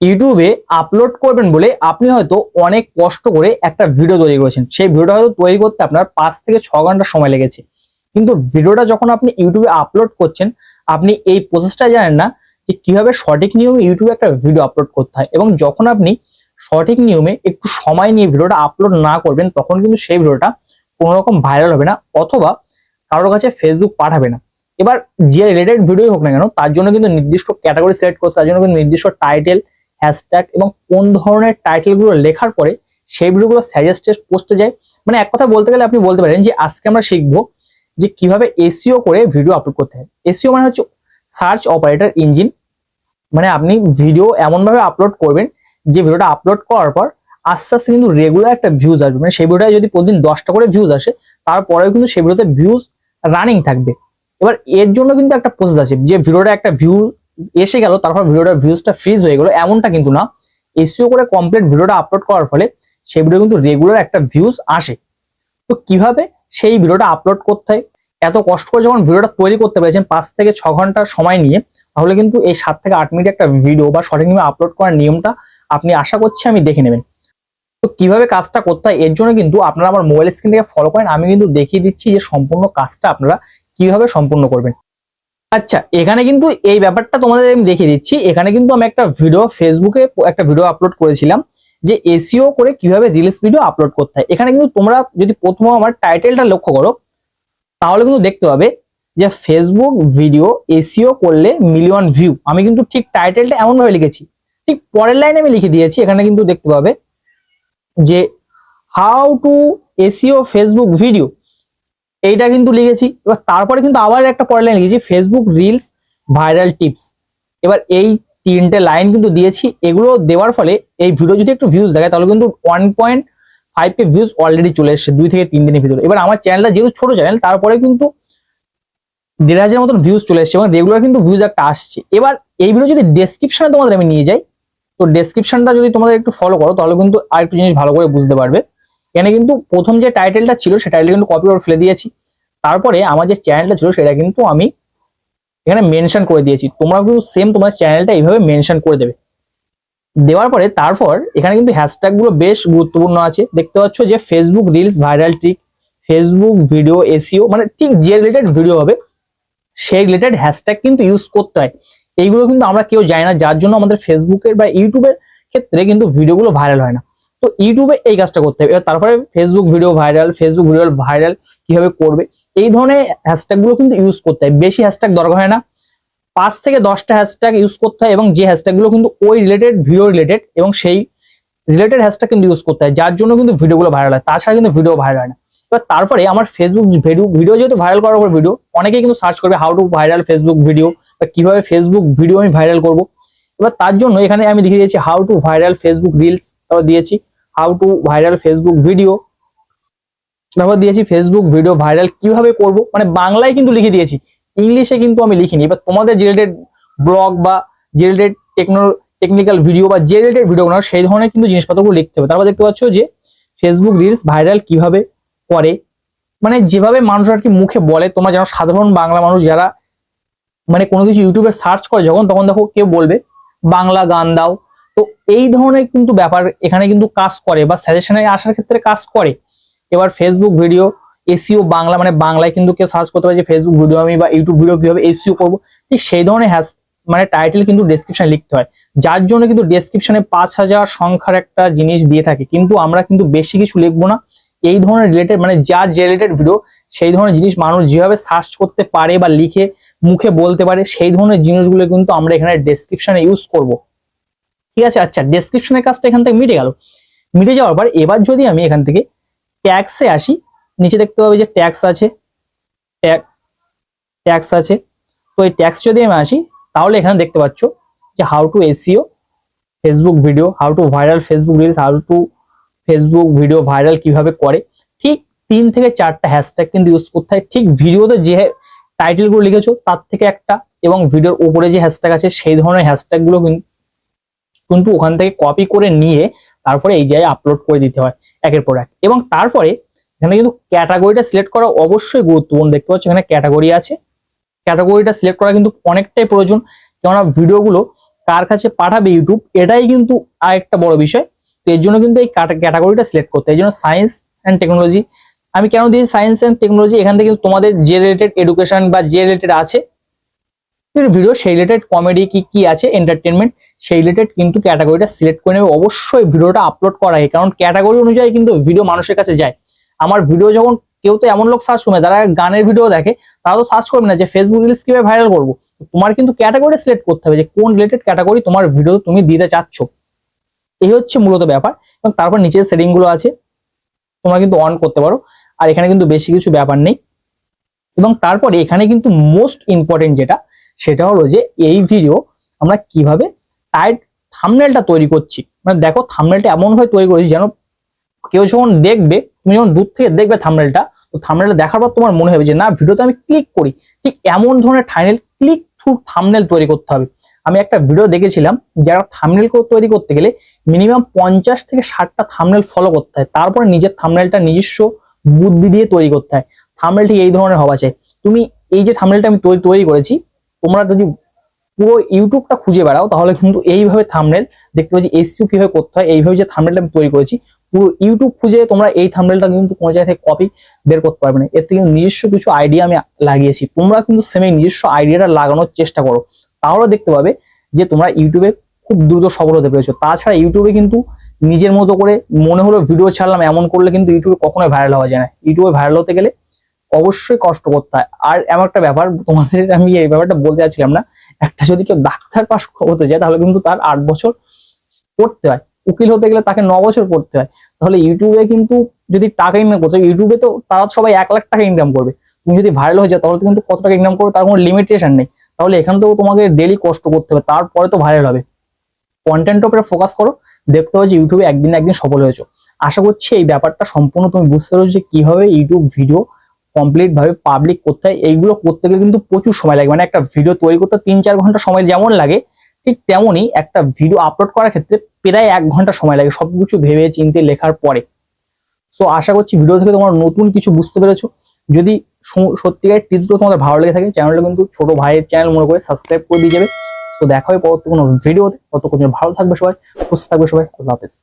ইউটিউবে আপলোড করবেন বলে আপনি হয়তো অনেক কষ্ট করে একটা ভিডিও তৈরি করেছেন। সেই ভিডিওটা হয়তো তৈরি করতে আপনার পাঁচ থেকে ছ ঘণ্টা সময় লেগেছে। কিন্তু ভিডিওটা যখন আপনি ইউটিউবে আপলোড করছেন, আপনি এই প্রসেসটা জানেন না যে কীভাবে সঠিক নিয়মে ইউটিউবে একটা ভিডিও আপলোড করতে হয় এবং যখন আপনি সঠিক নিয়মে একটু সময় নিয়ে ভিডিওটা আপলোড না করবেন, তখন কিন্তু সেই ভিডিওটা কোনো রকম ভাইরাল হবে না অথবা কারোর কাছে ফেসবুক পাঠাবে না। এবার যে রিলেটেড ভিডিও হোক না কেন, তার জন্য কিন্তু নির্দিষ্ট ক্যাটাগরি সিলেক্ট করতে তার জন্য কিন্তু নির্দিষ্ট টাইটেল হ্যাশট্যাগ এবং কোন ধরনের টাইটেলগুলো লেখার পরে সেই ভিডিওগুলো সাজেস্টেড পোস্টে যায়। মানে এক কথা বলতে গেলে আপনি বলতে পারেন যে আজকে আমরা শিখব যে কীভাবে এসিও করে ভিডিও আপলোড করতে হয়। এসিও মানে হচ্ছে সার্চ অপারেটর ইঞ্জিন মানে আপনি ভিডিও এমনভাবে আপলোড করবেন যে ভিডিওটা আপলোড করার পর আস্তে আস্তে কিন্তু রেগুলার একটা ভিউজ আসবে। মানে সেই ভিডিওটা যদি প্রতিদিন দশটা করে ভিউজ আসে, তারপরেও কিন্তু সেই ভিডিওতে ভিউজ রানিং থাকবে। এবার এর জন্য কিন্তু একটা প্রসেস আছে যে ভিডিওটা একটা ভিউ এসে গেল, তারপর ভিডিওটার ভিউজটা ফ্রিজ হয়ে গেল। এমনটা কিন্তু না। এসিও করে কমপ্লিট ভিডিওটা আপলোড করার ফলে সেই ভিডিও কিন্তু রেগুলার একটা ভিউজ আসে। তো কীভাবে সেই ভিডিওটা আপলোড করতে হয়? এত কষ্ট করে যখন ভিডিওটা তৈরি করতে পেরেছেন পাঁচ থেকে ছ ঘণ্টা সময় নিয়ে, তাহলে কিন্তু এই সাত থেকে আট মিনিট একটা ভিডিও বা সঠিক নিয়মে আপলোড করার নিয়মটা আপনি আশা করছি আমি দেখে নেবেন। তো কীভাবে কাজটা করতে হয়? এর জন্য কিন্তু আপনারা আমার মোবাইল স্ক্রিন থেকে ফলো করেন। আমি কিন্তু দেখিয়ে দিচ্ছি যে সম্পূর্ণ কাজটা আপনারা কীভাবে সম্পূর্ণ করবেন। আচ্ছা এখানে কিন্তু এই ব্যাপারটা তোমাদের আমি দেখিয়ে দিচ্ছি। এখানে কিন্তু আমি একটা ভিডিও ফেসবুকে একটা ভিডিও আপলোড করেছিলাম যে এসিও করে কীভাবে রিলস ভিডিও আপলোড করতে হয়। এখানে কিন্তু তোমরা যদি প্রথম আমার টাইটেলটা লক্ষ্য করো, তাহলে কিন্তু দেখতে পাবে যে ফেসবুক ভিডিও এসিও করলে মিলিয়ন ভিউ আমি কিন্তু ঠিক টাইটেলটা এমনভাবে লিখেছি। ঠিক পরের লাইনে আমি লিখে দিয়েছি, এখানে কিন্তু দেখতে পাবে যে how to SEO Facebook video এইটা কিন্তু লিখেছি। এবার তারপরে কিন্তু আবার একটা পরের লাইন লিখেছি ফেসবুক রিলস ভাইরাল টিপস এবার এই তিনটে লাইন কিন্তু দিয়েছি, এগুলো দেওয়ার ফলে এই ভিডিও যদি একটু ভিউজ দেখায়, তাহলে কিন্তু one point five K views already চলে এসেছে, দুই থেকে তিন দিনের ভিতরে। এবার আমার চ্যানেলটা যেহেতু ছোট চ্যানেল তারপরে কিন্তু দেড় হাজার মতন ভিউজ চলে এসেছে এবং রেগুলার কিন্তু ভিউজ একটা আসছে। এবার এই ভিডিও যদি ডেসক্রিপশনে তোমাদের আমি নিয়ে যাই, তো ডেসক্রিপশনটা যদি তোমাদের একটু ফলো করো, তাহলে কিন্তু আর একটু জিনিস ভালো করে বুঝতে পারবে। এখানে কিন্তু প্রথম যে টাইটেলটা ছিল, সে টাইটেল কিন্তু কপি করে ফেলে দিয়েছি। তারপরে আমার যে চ্যানেলটা ছিল, সেটা কিন্তু আমি এখানে মেনশন করে দিয়েছি। তোমরা কিন্তু সেম তোমার চ্যানেলটা এইভাবে মেনশন করে দেবে। দেওয়ার পরে তারপর এখানে কিন্তু হ্যাশট্যাগগুলো বেশ গুরুত্বপূর্ণ আছে। দেখতে পাচ্ছ যে Facebook reels viral trick Facebook video SEO মানে ঠিক যে রিলেটেড ভিডিও হবে, সেই রিলেটেড হ্যাশট্যাগ কিন্তু ইউজ করতে হয়। এইগুলো কিন্তু আমরা কেউ জানি না, যার জন্য আমাদের ফেসবুকের বা ইউটিউবের ক্ষেত্রে কিন্তু ভিডিওগুলো ভাইরাল হয় না। তো ইউটিউবে এই কাজটা করতে হবে। তারপরে Facebook video viral Facebook video viral কীভাবে করবে, এই ধরনের হ্যাশট্যাগগুলো কিন্তু ইউজ করতে হয়। বেশি হ্যাশট্যাগ দরকার হয় না। পাঁচ থেকে দশটা হ্যাশট্যাগ ইউজ করতে হয় এবং যে হ্যাশট্যাগগুলো কিন্তু ওই রিলেটেড ভিডিও রিলেটেড এবং সেই রিলেটেড হ্যাশট্যাগ কিন্তু ইউজ করতে হয়, যার জন্য কিন্তু ভিডিওগুলো ভাইরাল হয়। তাছাড়া কিন্তু ভিডিও ভাইরাল হয় না। এবার তারপরে আমার ফেসবুক ভিডিও ভিডিও যেহেতু ভাইরাল করার পর ভিডিও অনেকেই কিন্তু সার্চ করবে how to viral Facebook video বা কীভাবে ফেসবুক ভিডিও আমি ভাইরাল করব। এবার তার জন্য এখানে আমি লিখে দিয়েছি how to viral Facebook reels তারপর দিয়েছি how to viral Facebook video তারপর দিয়েছি ফেসবুক ভিডিও ভাইরাল কীভাবে করব? মানে বাংলায় কিন্তু লিখে দিয়েছি ইংলিশে কিন্তু আমি লিখিনি। এবার তোমাদের যে রিলেটেড ব্লগ বা যে রিলেটেড টেকনো টেকনিক্যাল ভিডিও বা যে রিলেটেড ভিডিও বানাও, সেই ধরনের কিন্তু জিনিসপত্রগুলো লিখতে হবে। তারপর দেখতে পাচ্ছ যে ফেসবুক রিলস ভাইরাল কীভাবে করে? মানে যেভাবে মানুষ আর কি মুখে বলে, তোমরা যেন সাধারণ বাংলা মানুষ যারা মানে কোনো কিছু ইউটিউবে সার্চ করে যখন, তখন দেখো কেউ বলবে বাংলা গান দাও। তো এই ধরনের কিন্তু ব্যাপার এখানে কিন্তু কাজ করে বা সাজেশনে আসার ক্ষেত্রে কাজ করে। এবার ফেসবুক ভিডিও এসিও বাংলা মানে বাংলায় কিন্তু কেউ সার্চ করতে পারে যে ফেসবুক ভিডিও আমি বা ইউটিউব ভিডিও কীভাবে এসিও করব। ঠিক সেই ধরনের হ্যাস মানে টাইটেল কিন্তু ডেসক্রিপশনে লিখতে হয়। যার জন্য কিন্তু ডেসক্রিপশনে পাঁচ হাজার সংখ্যার একটা জিনিস দিয়ে থাকে। কিন্তু আমরা কিন্তু বেশি কিছু লিখব না। এই ধরনের রিলেটেড মানে যার যে রিলেটেড ভিডিও সেই ধরনের জিনিস মানুষ যেভাবে সার্চ করতে পারে বা লিখে মুখে বলতে পারে, সেই ধরনের জিনিসগুলো কিন্তু আমরা এখানে ডেসক্রিপশনে ইউজ করব। ঠিক আছে? আচ্ছা ডেসক্রিপশনের কাজটা এখান থেকে মিটে গেল। মিটে যাওয়ার পর এবার যদি আমি এখান থেকে ট্যাক্সে আসি, নিচে দেখতে পাবে যে ট্যাক্স আছে ট্যাক্স আছে। তো এই ট্যাক্স যদি আমি আসি, তাহলে এখানে দেখতে পাচ্ছ যে how to SEO Facebook video how to viral Facebook reels how to Facebook video viral কীভাবে করে। ঠিক তিন থেকে চারটা হ্যাশট্যাগ কিন্তু ইউজ করতে হয়। ঠিক ভিডিওতে যে টাইটেলগুলো লিখেছো, তার থেকে একটা এবং ভিডিওর উপরে যে হ্যাশট্যাগ আছে, সেই ধরনের হ্যাশট্যাগগুলো কিন্তু ওখান থেকে কপি করে নিয়ে তারপরে এই জায়গায় আপলোড করে দিতে হয়, একের পর এক। এবং তারপরে এখানে কিন্তু ক্যাটাগরিটা সিলেক্ট করা অবশ্যই গুরুত্বপূর্ণ। দেখতে পাচ্ছ এখানে ক্যাটাগরি আছে। ক্যাটাগরিটা সিলেক্ট করা কিন্তু অনেকটাই প্রয়োজন। কেননা ভিডিওগুলো কার কাছে পাঠাবে ইউটিউব এটাই কিন্তু আরেকটা বড় বিষয়। তো এর জন্য কিন্তু এই ক্যাটাগরিটা সিলেক্ট করতে। এই জন্য সায়েন্স অ্যান্ড টেকনোলজি আমি কেন দিয়েছি? সায়েন্স অ্যান্ড টেকনোলজি এখান থেকে তোমাদের যে রিলেটেড এডুকেশন বা যে রিলেটেড আছে ভিডিও সেই রিলেটেড কমেডি কি কি আছে এন্টারটেনমেন্ট সেই রিলেটেড কিন্তু ক্যাটাগরিটা সিলেক্ট করে নেবে। অবশ্যই ভিডিওটা আপলোড করা হয় কারণ ক্যাটাগরি অনুযায়ী কিন্তু ভিডিও মানুষের কাছে যায়। আমার ভিডিও যখন কেউ তো এমন লোক সার্চ করবে যারা গানের ভিডিও দেখে, তারা তো সার্চ করবে না যে ফেসবুক রিলস কীভাবে ভাইরাল করব। তোমার কিন্তু ক্যাটাগরি সিলেক্ট করতে হবে যে কোন রিলেটেড ক্যাটাগরি তোমার ভিডিও তুমি দিতে চাচ্ছ। এই হচ্ছে মূলত ব্যাপার। এবং তারপর নিচের সেটিংগুলো আছে, তোমরা কিন্তু অন করতে পারো। আর এখানে কিন্তু বেশি কিছু ব্যাপার নেই। এবং তারপরে এখানে কিন্তু মোস্ট ইম্পর্টেন্ট যেটা, সেটা হলো যে এই ভিডিও আমরা কীভাবে টাইট থামনেলটা তৈরি করছি। মানে দেখো থামনেলটা এমন ভাবে তৈরি করেছি যেন কেউ যখন দেখবে, তুমি যখন দূর থেকে দেখবে থামনেলটা তো থামনেলটা দেখার পর তোমার মনে হবে যে, না ভিডিওতে আমি ক্লিক করি। ঠিক এমন ধরনের থামনেল ক্লিক থ্রু থামনেল তৈরি করতে হবে। আমি একটা ভিডিও দেখেছিলাম, যারা থামনেল তৈরি করতে গেলে মিনিমাম পঞ্চাশ থেকে ষাটটা থামনেল ফলো করতে হয়। তারপরে নিজের থামনেলটা নিজস্ব বুদ্ধি দিয়ে তৈরি করতে হয়। থামনেল ঠিক এই ধরনের হওয়া চাই। তুমি এই যে থামনেলটা আমি তৈরি করেছি, তোমরা যদি পুরো ইউটিউবটা খুঁজে বেড়াও, তাহলে কিন্তু এইভাবে থামনেল দেখতে পাচ্ছি এসিও কীভাবে করতে হয়, এইভাবে যে থামনেলটা আমি তৈরি করেছি, পুরো ইউটিউব খুঁজে তোমরা এই থামনেলটা কিন্তু কোনো জায়গা থেকে কপি বের করতে পারবে না। এর থেকে নিজস্ব কিছু আইডিয়া আমি লাগিয়েছি। তোমরা কিন্তু সেমে নিজস্ব আইডিয়াটা লাগানোর চেষ্টা করো। তাহলে দেখতে পাবে যে তোমরা ইউটিউবে খুব দ্রুত সফল হতে পেরেছ। তাছাড়া ইউটিউবে কিন্তু নিজের মতো করে মনে হলো ভিডিও ছাড়লাম, এমন করলে কিন্তু ইউটিউবে কখনোই ভাইরাল হওয়া যায় না। ইউটিউবে ভাইরাল হতে গেলে অবশ্যই কষ্ট করতে হয়। আর এমন একটা ব্যাপার, তোমাদের আমি এই ব্যাপারটা বলতে চাচ্ছিলাম না, একটা যদি কেউ ডাক্তার পাস হতে যায় তাহলে কিন্তু তার আট বছর পড়তে হয়। উকিল হতে গেলে তাকে ন বছর পড়তে হয়। তাহলে ইউটিউবে কিন্তু যদি টাকা ইনকাম করতে ইউটিউবে তো তারা সবাই এক লাখ টাকা ইনকাম করবে। তুমি যদি ভাইরাল হয়ে যাও, তাহলে কিন্তু কত টাকা ইনকাম করবে, তার কোনো লিমিটেশন নেই। তাহলে এখান থেকেও তোমাকে ডেলি কষ্ট করতে হবে, তারপরে তো ভাইরাল হবে। কন্টেন্টের উপরে ফোকাস করো। দেখতে হবে ইউটিউবে একদিন একদিন সফল হয়েছো। আশা করছি এই ব্যাপারটা সম্পূর্ণ তুমি বুঝতে পারছ যে কীভাবে ইউটিউব ভিডিও কমপ্লিট ভাবে পাবলিক করতে হয়। এইগুলো করতে গেলে কিন্তু প্রচুর সময় লাগে। মানে একটা ভিডিও তৈরি করতে তিন চার ঘণ্টা সময় যেমন লাগে, ঠিক তেমনই একটা ভিডিও আপলোড করার ক্ষেত্রে প্রায় এক ঘণ্টা সময় লাগে সবকিছু ভেবে চিন্তে লেখার পরে। সো আশা করছি ভিডিও থেকে তোমরা নতুন কিছু বুঝতে পেরেছ। যদি সত্যিকারের টিপসগুলো তোমাদের ভালো লেগে থাকে চ্যানেলটা কিন্তু ছোট ভাইয়ের চ্যানেল মনে করে সাবস্ক্রাইব করে দিয়ে যাবে। তো দেখা হবে পরবর্তী কোনো ভিডিওতে ততক্ষণ ভালো থাকবে সবাই, সুস্থ থাকবে সবাই। আল্লাহ হাফেজ।